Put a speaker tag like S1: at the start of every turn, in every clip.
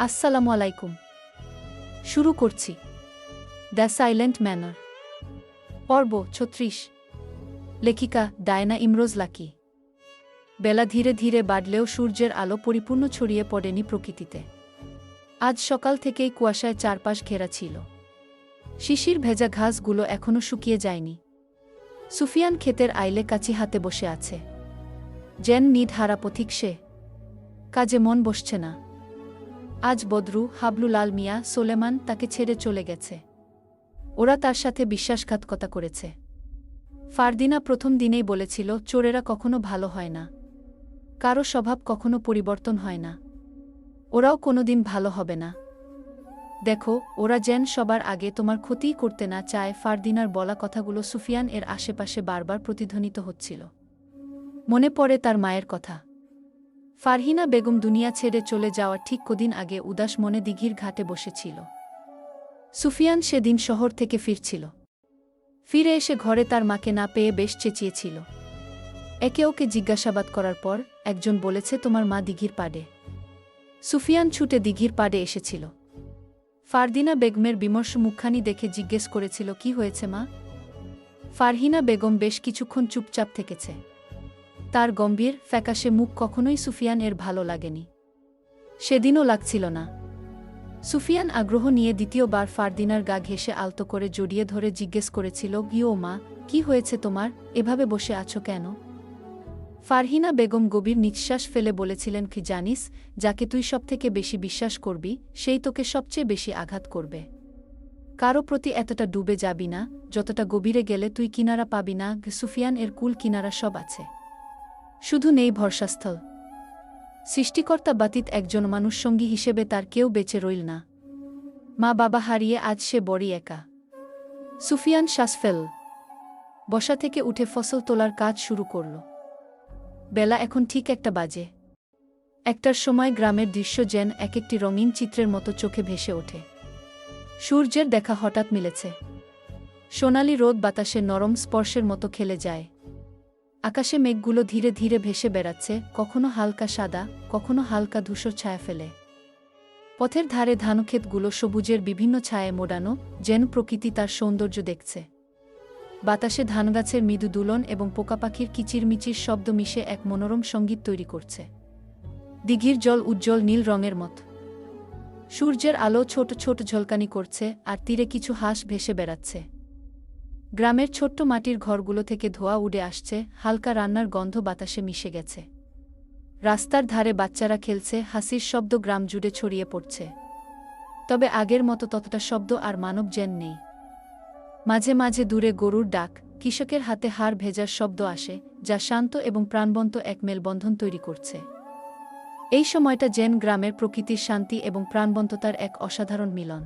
S1: আসসালামু আলাইকুম। শুরু করছি। The silent manner. পর্ব ছত্রিশ। লেখিকা ডায়না ইমরোজ লাকি। বেলা ধীরে ধীরে বাড়লেও সূর্যের আলো পরিপূর্ণ ছড়িয়ে পড়েনি প্রকৃতিতে। আজ সকাল থেকেই কুয়াশায় চারপাশ ঘেরা ছিল। শিশির ভেজা ঘাসগুলো এখনও শুকিয়ে যায়নি। সুফিয়ান ক্ষেতের আইলে কাছি হাতে বসে আছে। জেন নিড হারা পথিক সে। কাজে মন বসছে না। আজ বদরু হাবলুলাল মিয়া, সোলেমান তাকে ছেড়ে চলে গেছে। ওরা তার সাথে বিশ্বাসঘাতকতা করেছে। ফারদিনা প্রথম দিনেই বলেছিল, চোরেরা কখনো ভালো হয় না। কারও স্বভাব কখনো পরিবর্তন হয় না। ওরাও কোনোদিন ভালো হবে না। দেখো, ওরা যেন সবার আগে তোমার ক্ষতিই করতে না চায়, ফারদিনার বলা কথাগুলো সুফিয়ান এর আশেপাশে বারবার প্রতিধ্বনিত হচ্ছিল। মনে পড়ে তার মায়ের কথা। ফারহিনা বেগম দুনিয়া ছেড়ে চলে যাওয়ার ঠিক কদিন আগে উদাস মনে দিঘির ঘাটে বসেছিল। সুফিয়ান সেদিন শহর থেকে ফিরছিল। ফিরে এসে ঘরে তার মাকে না পেয়ে বেশ চেঁচিয়েছিল। একে ওকে জিজ্ঞাসাবাদ করার পর একজন বলেছে, তোমার মা দিঘির পাড়ে। সুফিয়ান ছুটে দিঘির পাড়ে এসেছিল। ফারদিনা বেগমের বিমর্ষ মুখখানি দেখে জিজ্ঞেস করেছিল, কি হয়েছে মা? ফারহিনা বেগম বেশ কিছুক্ষণ চুপচাপ থেকেছে। তার গম্ভীর, ফ্যাকাশে মুখ কখনোই সুফিয়ান এর ভালো লাগেনি। সেদিনও লাগছিল না। সুফিয়ান আগ্রহ নিয়ে দ্বিতীয়বার ফারদিনার গা ঘেসে আলতো করে জড়িয়ে ধরে জিজ্ঞেস করেছিল গিও মা, কি হয়েছে তোমার? এভাবে বসে আছো কেন? ফারহিনা বেগম গভীর নিঃশ্বাস ফেলে বলেছিলেন, কি জানিস, যাকে তুই সবথেকে বেশি বিশ্বাস করবি, সেই তোকে সবচেয়ে বেশি আঘাত করবে। কারও প্রতি এতটা ডুবে যাবি না, যতটা গভীরে গেলে তুই কিনারা পাবি না, সুফিয়ান এর কুল কিনারা সব আছে। শুধু নেই ভরসাস্থল। সৃষ্টিকর্তা বাতিত একজন মানুষসঙ্গী হিসেবে তার কেউ বেঁচে রইল না। মা বাবা হারিয়ে আজ সে বড়ই একা। সুফিয়ান শাসফেল বসা থেকে উঠে ফসল তোলার কাজ শুরু করল। বেলা এখন ঠিক একটা বাজে। একটার সময় গ্রামের দৃশ্য যেন এক একটি রঙিন চিত্রের মতো চোখে ভেসে ওঠে। সূর্যের দেখা হঠাৎ মিলেছে। সোনালি রোদ বাতাসে নরম স্পর্শের মতো খেলে যায়। আকাশে মেঘগুলো ধীরে ধীরে ভেসে বেড়াচ্ছে, কখনো হালকা সাদা, কখনো হালকা ধূসর ছায়া ফেলে। পথের ধারে ধানক্ষেতগুলো সবুজের বিভিন্ন ছায়ায় মোড়ানো, যেন প্রকৃতি তার সৌন্দর্য দেখছে। বাতাসে ধানগাছের মৃদু দুলন এবং পোকাপাখির কিচিরমিচির শব্দ মিশে এক মনোরম সংগীত তৈরি করছে। দিঘির জল উজ্জ্বল নীল রঙের মত। সূর্যের আলো ছোট ছোট ঝলকানি করছে, আর তীরে কিছু হাঁস ভেসে বেড়াচ্ছে। গ্রামের ছোট্ট মাটির ঘরগুলো থেকে ধোয়া উড়ে আসছে, হালকা রান্নার গন্ধ বাতাসে মিশে গেছে। রাস্তার ধারে বাচ্চারা খেলছে, হাসির শব্দ গ্রাম জুড়ে ছড়িয়ে পড়ছে। তবে আগের মতো ততটা শব্দ আর মানব জেন নেই। মাঝে মাঝে দূরে গরুর ডাক, কৃষকের হাতে হাড় ভেজার শব্দ আসে, যা শান্ত এবং প্রাণবন্ত এক মেলবন্ধন তৈরি করছে। এই সময়টা জেন গ্রামের প্রকৃতির শান্তি এবং প্রাণবন্ততার এক অসাধারণ মিলন।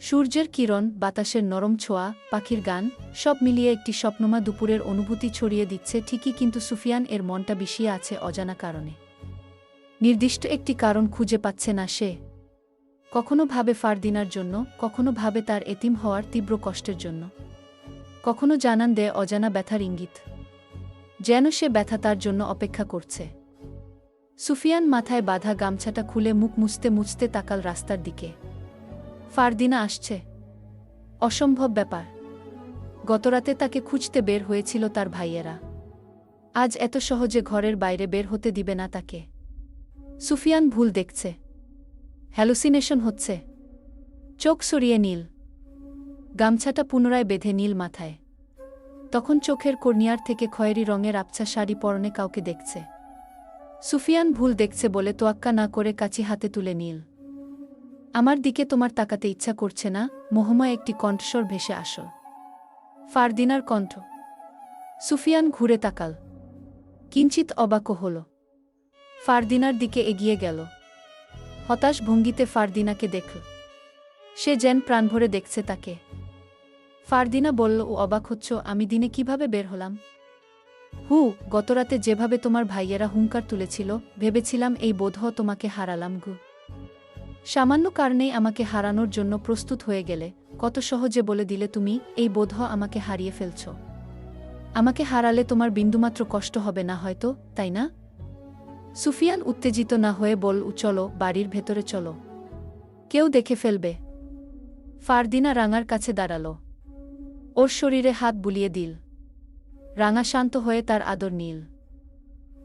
S1: সূর্যের কিরণ, বাতাসের নরম ছোঁয়া, পাখির গান, সব মিলিয়ে একটি স্বপ্নমা দুপুরের অনুভূতি ছড়িয়ে দিচ্ছে ঠিকই কিন্তু সুফিয়ান এর মনটা বিষিয়ে আছে অজানা কারণে। নির্দিষ্ট একটি কারণ খুঁজে পাচ্ছে না সে। কখনো ভাবে ফারদিনার জন্য, কখনো ভাবে তার এতিম হওয়ার তীব্র কষ্টের জন্য। কখনো জানান দেয় অজানা ব্যথার ইঙ্গিত। যেন সে ব্যথা তার জন্য অপেক্ষা করছে। সুফিয়ান মাথায় বাধা গামছাটা খুলে মুখ মুছতে মুছতে তাকাল রাস্তার দিকে। ফারদিনা আসছে। অসম্ভব ব্যাপার। গতরাতে তাকে খুঁজতে বের হয়েছিল তার ভাইয়েরা। আজ এত সহজে ঘরের বাইরে বের হতে দিবে না তাকে। সুফিয়ান ভুল দেখছে। হ্যালুসিনেশন হচ্ছে। চোখ সরিয়ে নীল। গামছাটা পুনরায় বেঁধে নীল মাথায়। তখন চোখের কর্নিয়ার থেকে খয়েরি রঙের আবছা শাড়ি পরনে কাউকে দেখছে। সুফিয়ান ভুল দেখছে বলে তোয়াক্কা না করে কাচি হাতে তুলে নীল। আমার দিকে তোমার তাকাতে ইচ্ছা করছে না মোহময় একটি কণ্ঠস্বর ভেসে আসো। ফারদিনার কণ্ঠ। সুফিয়ান ঘুরে তাকাল। কিঞ্চিত অবাক হল। ফারদিনার দিকে এগিয়ে গেল। হতাশ ভঙ্গিতে ফারদিনাকে দেখল। সে যেন প্রাণভরে দেখছে তাকে। ফারদিনা বলল, ও অবাক হচ্ছ, আমি দিনে কীভাবে বের হলাম? হু, গতরাতে যেভাবে তোমার ভাইয়েরা হুঙ্কার তুলেছিল, ভেবেছিলাম এই বোধহ তোমাকে হারালাম গু। সামান্য কারণেই আমাকে হারানোর জন্য প্রস্তুত হয়ে গেলে, কত সহজে বলে দিলে তুমি, এই বোধ আমাকে হারিয়ে ফেলছ। আমাকে হারালে তোমার বিন্দুমাত্র কষ্ট হবে না হয়তো, তাই না? সুফিয়ান উত্তেজিত না হয়ে বল চলো, বাড়ির ভেতরে চলো। কেউ দেখে ফেলবে। ফারদিনা রাঙার কাছে দাঁড়াল। ওর শরীরে হাত বুলিয়ে দিল। রাঙা শান্ত হয়ে তার আদর নীল।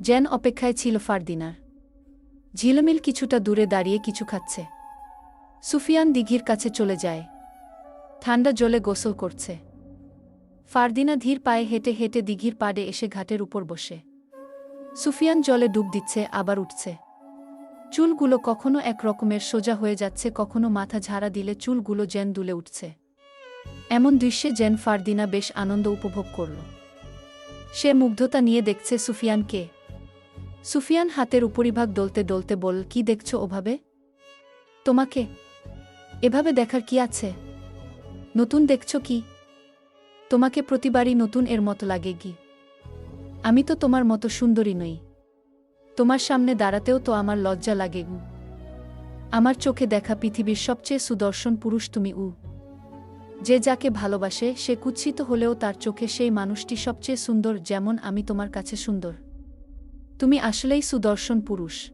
S1: জেন অপেক্ষায় ছিল ফারদিনার। ঝিলমিল কিছুটা দূরে দাঁড়িয়ে কিছু খাচ্ছে। সুফিয়ান দিঘির কাছে চলে যায়। ঠান্ডা জলে গোসল করছে। ফারদিনা ধীর পায়ে হেঁটে হেঁটে দিঘির পাড়ে এসে ঘাটের উপর বসে। সুফিয়ান জলে ডুব দিচ্ছে, আবার উঠছে। চুলগুলো কখনো এক রকমের সোজা হয়ে যাচ্ছে, কখনো মাথা ঝাড়া দিলে চুলগুলো জেন দুলে উঠছে। এমন দৃশ্যে জেন ফারদিনা বেশ আনন্দ উপভোগ করল। সে মুগ্ধতা নিয়ে দেখছে সুফিয়ানকে সুফিয়ান হাতের উপরিভাগ দলতে দলতে বল, কি দেখছ ওভাবে? তোমাকে? এভাবে দেখার কি আছে? নতুন দেখছ কি? তোমাকে প্রতিবারই নতুন এর মতো লাগে কি? আমি তো তোমার মতো সুন্দরী নই। তোমার সামনে দাঁড়াতেও তো আমার লজ্জা লাগে উ আমার চোখে দেখা পৃথিবীর সবচেয়ে সুদর্শন পুরুষ তুমি উ। যে যাকে ভালোবাসে, সে কুৎসিত হলেও তার চোখে সেই মানুষটি সবচেয়ে সুন্দর যেমন আমি তোমার কাছে সুন্দর। তুমি আসলেই সুদর্শন পুরুষ।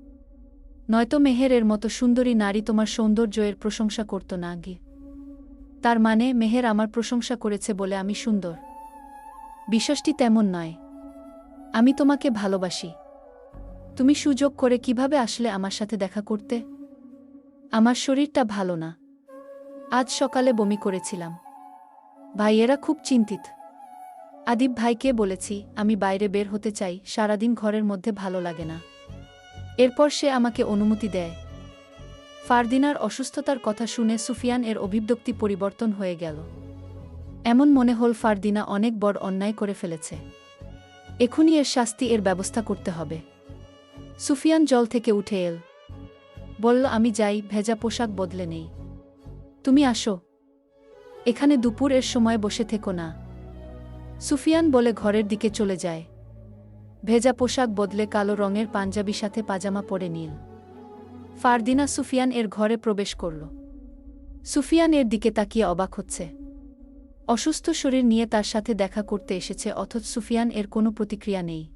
S1: নয়তো মেহেরের মতো সুন্দরী নারী তোমার সৌন্দর্যের প্রশংসা করত না আগে। তার মানে মেহের আমার প্রশংসা করেছে বলে আমি সুন্দর। বিশ্বাসটি তেমন নয়। আমি তোমাকে ভালোবাসি। তুমি সুযোগ করে কীভাবে আসলে আমার সাথে দেখা করতে? আমার শরীরটা ভালো না। আজ সকালে বমি করেছিলাম। ভাইয়েরা খুব চিন্তিত। আদিব ভাইকে বলেছি, আমি বাইরে বের হতে চাই, সারাদিন ঘরের মধ্যে ভালো লাগে না। এরপর সে আমাকে অনুমতি দেয়। ফারদিনার অসুস্থতার কথা শুনে সুফিয়ান এর অভিব্যক্তি পরিবর্তন হয়ে গেল। এমন মনে হল ফারদিনা অনেক বড় অন্যায় করে ফেলেছে। এখনই এর শাস্তি এর ব্যবস্থা করতে হবে। সুফিয়ান জল থেকে উঠে এল। বলল, আমি যাই, ভেজা পোশাক বদলে নেই। তুমি আসো। এখানে দুপুর এর সময় বসে থেকো না। সুফিয়ান বলে ঘরের দিকে চলে যায়। ভেজা পোশাক বদলে কালো রঙের পাঞ্জাবি সাথে পাজামা পরে নীল। ফারদিনা সুফিয়ান এর ঘরে প্রবেশ করল। সুফিয়ান এর দিকে তাকিয়ে অবাক হচ্ছে। অসুস্থ শরীর নিয়ে তার সাথে দেখা করতে এসেছে, অথচ সুফিয়ান এর কোনো প্রতিক্রিয়া নেই।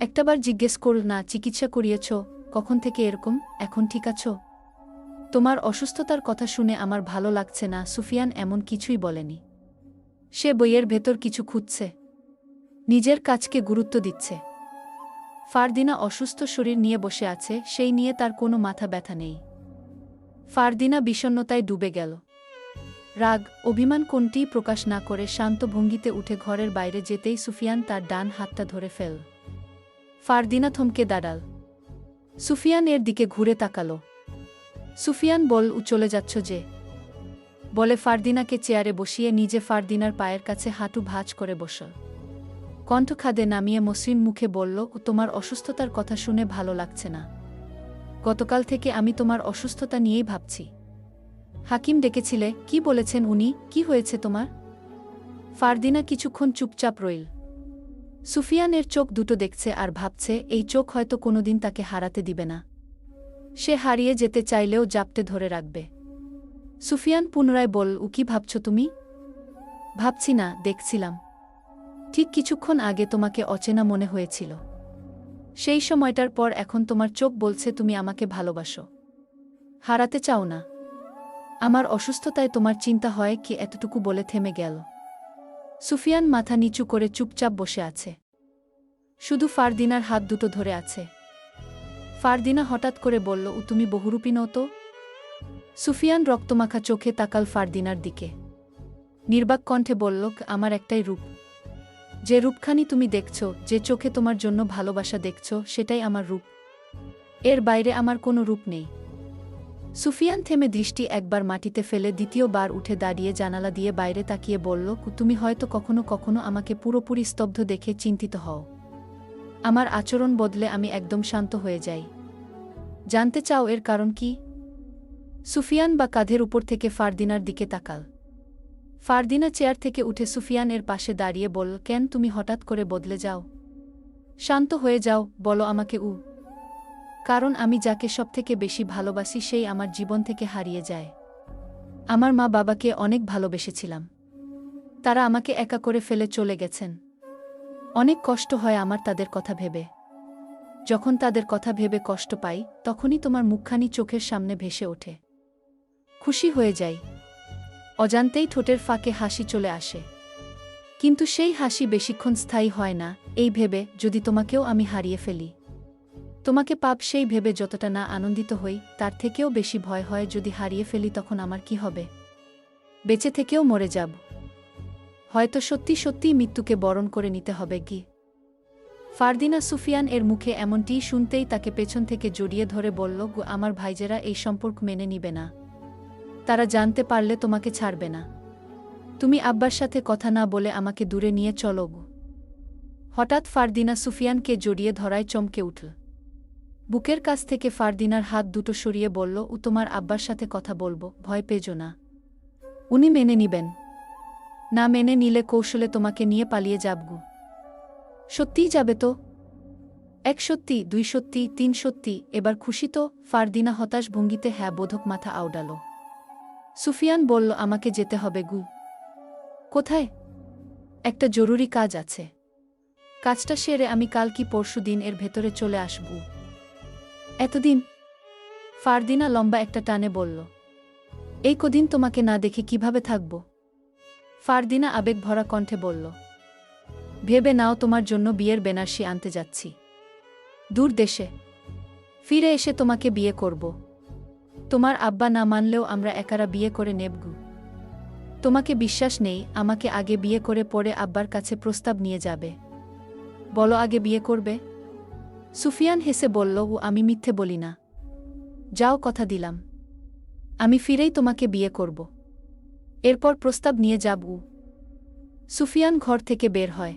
S1: একটাবার জিজ্ঞেস করল, না, চিকিৎসা করিয়েছ? কখন থেকে এরকম? এখন ঠিক আছো? তোমার অসুস্থতার কথা শুনে আমার ভালো লাগছে না। সুফিয়ান এমন কিছুই বলেনি। সে বইয়ের ভেতর কিছু খুঁজছে। নিজের কাজকে গুরুত্ব দিচ্ছে। ফারদিনা অসুস্থ শরীর নিয়ে বসে আছে, সেই নিয়ে তার কোনো মাথা ব্যথা নেই। ফারদিনা বিষণ্নতায় ডুবে গেল। রাগ, অভিমান কোনটিই প্রকাশ না করে শান্ত ভঙ্গিতে উঠে ঘরের বাইরে যেতেই সুফিয়ান তার ডান হাতটা ধরে ফেল। ফারদিনা থমকে দাঁড়াল। সুফিয়ান এর দিকে ঘুরে তাকালো। সুফিয়ান বল চলে যাচ্ছ যে? বলে ফারদিনাকে চেয়ারে বসিয়ে নিজে ফারদিনার পায়ের কাছে হাঁটু ভাঁজ করে বসল কণ্ঠখাদে নামিয়ে মসৃণ মুখে বলল তোমার অসুস্থতার কথা শুনে ভালো লাগছে না। গতকাল থেকে আমি তোমার অসুস্থতা নিয়েই ভাবছি। হাকিম ডেকেছিলে, কি বলেছেন উনি? কি হয়েছে তোমার? ফারদিনা কিছুক্ষণ চুপচাপ রইল। সুফিয়ানের চোখ দুটো দেখছে আর ভাবছে, এই চোখ হয়তো কোনোদিন তাকে হারাতে দিবে না। সে হারিয়ে যেতে চাইলেও জাপটে ধরে রাখবে। সুফিয়ান পুনরায় বল, উ কি ভাবছ তুমি? ভাবছি না, দেখছিলাম। ঠিক কিছুক্ষণ আগে তোমাকে অচেনা মনে হয়েছিল। সেই সময়টার পর এখন তোমার চোখ বলছে তুমি আমাকে ভালোবাসো। হারাতে চাও না। আমার অসুস্থতায় তোমার চিন্তা হয় কি এতটুকু বলে থেমে গেল। সুফিয়ান মাথা নিচু করে চুপচাপ বসে আছে। শুধু ফারদিনার হাত দুটো ধরে আছে। ফারদিনা হঠাৎ করে বলল ও তুমি বহুরূপী নও তো? সুফিয়ান রক্তমাখা চোখে তাকাল ফারদিনার দিকে। নির্বাক কণ্ঠে বলল, আমার একটাই রূপ। যে রূপখানি তুমি দেখছ, যে চোখে তোমার জন্য ভালোবাসা দেখছ, সেটাই আমার রূপ। এর বাইরে আমার কোনো রূপ নেই। সুফিয়ান থেমে দৃষ্টি একবার মাটিতে ফেলে দ্বিতীয়বার উঠে দাঁড়িয়ে জানালা দিয়ে বাইরে তাকিয়ে বলল তুমি হয়তো কখনো কখনো আমাকে পুরোপুরি স্তব্ধ দেখে চিন্তিত হও। আমার আচরণ বদলে আমি একদম শান্ত হয়ে যাই। জানতে চাও এর কারণ কি? সুফিয়ান বা কাঁধের উপর থেকে ফারদিনার দিকে তাকাল। ফারদিনা চেয়ার থেকে উঠে সুফিয়ান এর পাশে দাঁড়িয়ে বল কেন তুমি হঠাৎ করে বদলে যাও? শান্ত হয়ে যাও, বলো আমাকে উ কারণ আমি যাকে সবথেকে বেশি ভালোবাসি, সেই আমার জীবন থেকে হারিয়ে যায়। আমার মা বাবাকে অনেক ভালোবেসেছিলাম। তারা আমাকে একা করে ফেলে চলে গেছেন। অনেক কষ্ট হয় আমার তাদের কথা ভেবে। যখন তাদের কথা ভেবে কষ্ট পাই, তখনই তোমার মুখখানি চোখের সামনে ভেসে ওঠে। খুশি হয়ে যাই। অজান্তেই ঠোঁটের ফাঁকে হাসি চলে আসে। কিন্তু সেই হাসি বেশিক্ষণ স্থায়ী হয় না, এই ভেবে যদি তোমাকেও আমি হারিয়ে ফেলি। তোমাকে পাপ সেই ভেবে যতটা না আনন্দিত হই, তার থেকেও বেশি ভয় হয় যদি হারিয়ে ফেলি তখন আমার কি হবে? বেঁচে থেকেও মরে যাব। হয়তো সত্যি সত্যিই মৃত্যুকে বরণ করে নিতে হবে কি? ফারদিনা সুফিয়ান এর মুখে এমনটি শুনতেই তাকে পেছন থেকে জড়িয়ে ধরে বলল, গো, আমার ভাইজেরা এই সম্পর্ক মেনে নিবে না। তারা জানতে পারলে তোমাকে ছাড়বে না। তুমি আব্বার সাথে কথা না বলে আমাকে দূরে নিয়ে চলো হঠাৎ ফারদিনা সুফিয়ানকে জড়িয়ে ধরায় চমকে উঠল। বুকের কাছ থেকে ফারদিনার হাত দুটো সরিয়ে বলল, ও তোমার আব্বার সাথে কথা বলব, ভয় পেজো না। উনি মেনে নিবেন। না মেনে নিলে কৌশলে তোমাকে নিয়ে পালিয়ে যাবগু সত্যিই যাবে তো? এক সত্যি, দুই সত্যি, তিন সত্যি, এবার খুশি তো? ফারদিনা হতাশ ভঙ্গিতে হ্যাঁ বোধক মাথা আউডাল সুফিয়ান বলল, আমাকে যেতে হবে গু। কোথায়? একটা জরুরি কাজ আছে। কাজটা সেরে আমি কাল কি পরশু দিন এর ভেতরে চলে আসব। এতদিন? ফারদিনা লম্বা একটা টানে বলল, এই কদিন তোমাকে না দেখে কীভাবে থাকব? ফারদিনা আবেগ ভরা কণ্ঠে বলল, ভেবে নাও তোমার জন্য বিয়ের বেনারসি আনতে যাচ্ছি। দূর দেশে। ফিরে এসে তোমাকে বিয়ে করব। তোমার আব্বা না মানলেও আমরা একারা বিয়ে করে নেবগু তোমাকে বিশ্বাস নেই, আমাকে আগে বিয়ে করে পরে আব্বার কাছে প্রস্তাব নিয়ে যাবে। বলো আগে বিয়ে করবে? সুফিয়ান হেসে বলল, ও, আমি মিথ্যে বলি না। যাও কথা দিলাম। আমি ফিরেই তোমাকে বিয়ে করব। এরপর প্রস্তাব নিয়ে যাব সুফিয়ান ঘর থেকে বের হয়।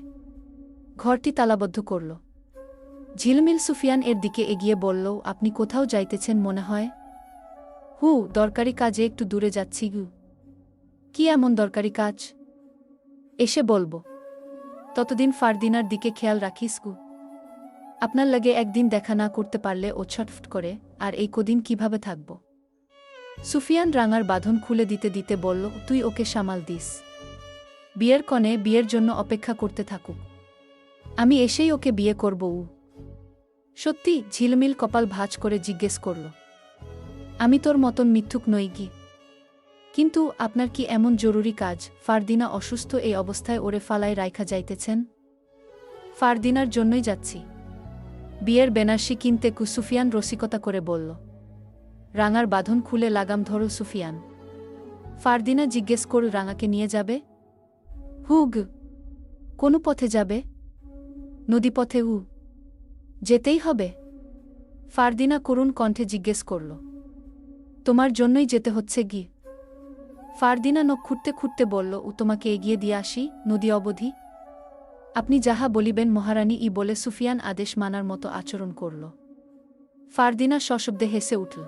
S1: ঘরটি তালাবদ্ধ করল। ঝিলমিল সুফিয়ান এর দিকে এগিয়ে বলল, আপনি কোথাও যাইতেছেন মনে হয়? হু দরকারি কাজে একটু দূরে যাচ্ছি গু। কি এমন দরকারি কাজ? এসে বলব। ততদিন ফারদিনার দিকে খেয়াল রাখিস গু। আপনার লাগে একদিন দেখা না করতে পারলে ও ছটফট করে, আর এই কদিন কীভাবে থাকব? সুফিয়ান রাঙার বাঁধন খুলে দিতে দিতে বলল, তুই ওকে সামাল দিস। বিয়ের কনে বিয়ের জন্য অপেক্ষা করতে থাকুক। আমি এসেই ওকে বিয়ে করব উ। সত্যি ঝিলমিল কপাল ভাঁজ করে জিজ্ঞেস করল। আমি তোর মতন মিথ্যুক নই কি কিন্তু আপনার কি এমন জরুরি কাজ? ফারদিনা অসুস্থ এই অবস্থায় ওরে ফালায় রাইখা যাইতেছেন? ফারদিনার জন্যই যাচ্ছি। বিয়ের বেনারসি কিনতে কু সুফিয়ান রসিকতা করে বলল। রাঙার বাঁধন খুলে লাগাম ধরো সুফিয়ান। ফারদিনা জিজ্ঞেস করু রাঙাকে নিয়ে যাবে? হুগ কোনো পথে যাবে? নদীপথে উ যেতেই হবে? ফারদিনা করুণ কণ্ঠে জিজ্ঞেস করল। তোমার জন্যই যেতে হচ্ছে গি। ফারদিনা নখ খুঁটতে খুঁটতে বলল ও তোমাকে এগিয়ে দিয়ে আসি, নদী অবধি? আপনি যাহা বলিবেন মহারানী, ই বলে সুফিয়ান আদেশ মানার মতো আচরণ করল। ফারদিনা সশব্দে হেসে উঠল।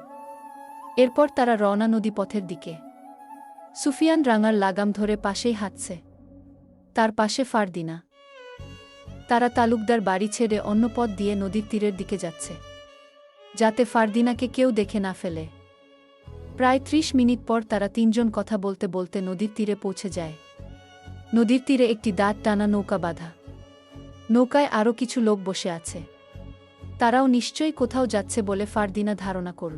S1: এরপর তারা রওনা নদী পথের দিকে। সুফিয়ান রাঙার লাগাম ধরে পাশেই হাঁটছে। তার পাশে ফারদিনা। তারা তালুকদার বাড়ি ছেড়ে অন্য পথ দিয়ে নদীর তীরের দিকে যাচ্ছে। যাতে ফারদিনাকে কেউ দেখে না ফেলে। প্রায় ত্রিশ মিনিট পর তারা তিনজন কথা বলতে বলতে নদীর তীরে পৌঁছে যায়। নদীর তীরে একটি দাঁত টানা নৌকা বাঁধা। নৌকায় আরও কিছু লোক বসে আছে। তারাও নিশ্চয়ই কোথাও যাচ্ছে বলে ফারদিনা ধারণা করল।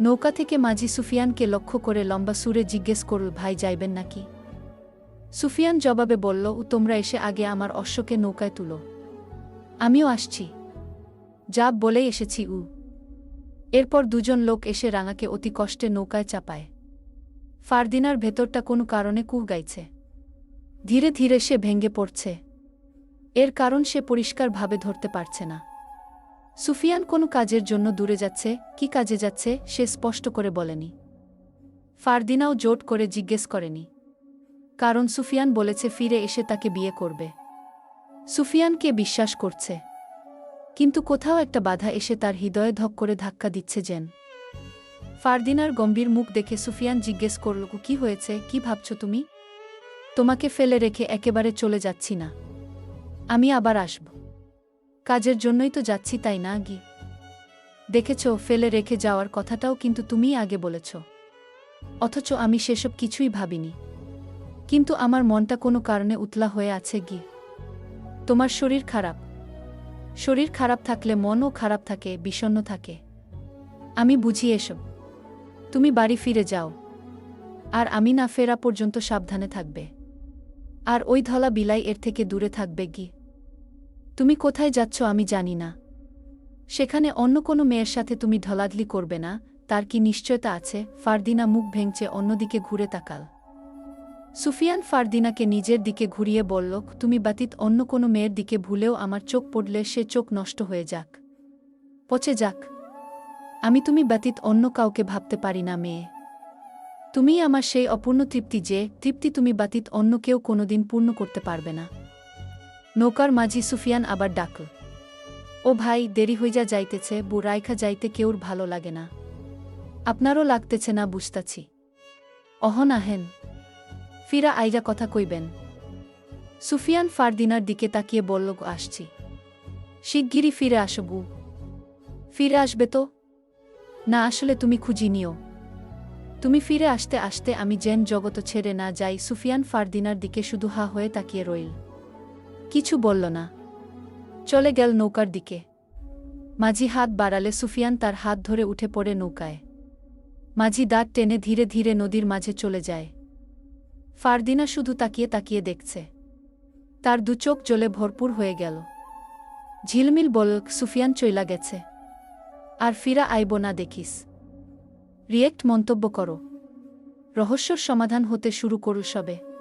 S1: নৌকা থেকে মাঝি সুফিয়ানকে লক্ষ্য করে লম্বা সুরে জিজ্ঞেস করল, ভাই, যাইবেন নাকি? সুফিয়ান জবাবে বলল, তোমরা এসে আগে আমার অশ্বকে নৌকায় তুলো। আমিও আসছি। যা বলেই এসেছি উ এরপর দুজন লোক এসে রাঙাকে অতি কষ্টে নৌকায় চাপায়। ফারদিনার ভেতরটা কোনো কারণে কু গাইছে। ধীরে ধীরে সে ভেঙ্গে পড়ছে। এর কারণ সে পরিষ্কারভাবে ধরতে পারছে না। সুফিয়ান কোনো কাজের জন্য দূরে যাচ্ছে, কি কাজে যাচ্ছে, সে স্পষ্ট করে বলেনি। ফারদিনাও জোট করে জিজ্ঞেস করেনি। কারণ সুফিয়ান বলেছে ফিরে এসে তাকে বিয়ে করবে। সুফিয়ানকে বিশ্বাস করছে। কিন্তু কোথাও একটা বাধা এসে তার হৃদয়ে ধক করে ধাক্কা দিচ্ছে যেন ফারদিনার গম্ভীর মুখ দেখে সুফিয়ান জিজ্ঞেস করল, কি হয়েছে? কি ভাবছ তুমি? তোমাকে ফেলে রেখে একেবারে চলে যাচ্ছি না। আমি আবার আসব। কাজের জন্যই তো যাচ্ছি, তাই না গি দেখেছ, ফেলে রেখে যাওয়ার কথাটাও কিন্তু তুমিই আগে বলেছ। অথচ আমি সেসব কিছুই ভাবিনি। কিন্তু আমার মনটা কোনো কারণে উতলা হয়ে আছে, গি। তোমার শরীর খারাপ। শরীর খারাপ থাকলে মনও খারাপ থাকে, বিষণ্ণ থাকে। আমি বুঝি এসব। তুমি বাড়ি ফিরে যাও। আর আমি না ফেরা পর্যন্ত সাবধানে থাকবে। আর ওই ধলা বিলাই এর থেকে দূরে থাকবে গি। তুমি কোথায় যাচ্ছ আমি জানি না। সেখানে অন্য কোনো মেয়ের সাথে তুমি ঢলাঢলি করবে না, তার কি নিশ্চয়তা আছে? ফারদিনা মুখ ভেঙচে অন্যদিকে ঘুরে তাকাল। সুফিয়ান ফারদিনাকে নিজের দিকে ঘুরিয়ে বলল, তুমি বাতিত অন্য কোনো মেয়ের দিকে ভুলেও আমার চোখ পড়লে সে চোখ নষ্ট হয়ে যাক। পচে যাক। আমি তুমি বাতিত অন্য কাউকে ভাবতে পারি না, মেয়ে। তুমি আমার সেই অপূর্ণ তৃপ্তি যে, তৃপ্তি তুমি বাতিত অন্য কেউ কোনোদিন পূর্ণ করতে পারবে না। নৌকার মাঝি সুফিয়ান আবার ডাকল, ও ভাই, দেরি হইয়া যাইতেছে বুড়াইখা যাইতে কেউর ভালো লাগে না। আপনারও লাগতেছে না, বুঝতাছি। অহন আহেন ফিরা আইরা কথা কইবেন। সুফিয়ান ফারদিনার দিকে তাকিয়ে বলল, আসছি। শিগগিরই ফিরে আসবু ফিরে আসবে তো? না, আসলে তুমি খুঁজি নিও। তুমি ফিরে আসতে আসতে আমি জেন জগত ছেড়ে না যাই, সুফিয়ান ফারদিনার দিকে শুধু হা হয়ে তাকিয়ে রইল। কিছু বলল না। চলে গেল নৌকার দিকে। মাঝি হাত বাড়ালে সুফিয়ান তার হাত ধরে উঠে পড়ে নৌকায়। মাঝি দাঁত টেনে ধীরে ধীরে নদীর মাঝে চলে যায়। ফারদিনা শুধু তাকিয়ে তাকিয়ে দেখছে। তার দুচোখ জলে ভরপুর হয়ে গেল। ঝিলমিল বল, সুফিয়ান চইলা গেছে। আর ফিরা আইব না দেখিস। রিয়েক্ট মন্তব্য করো। রহস্যর সমাধান হতে শুরু করু সবে।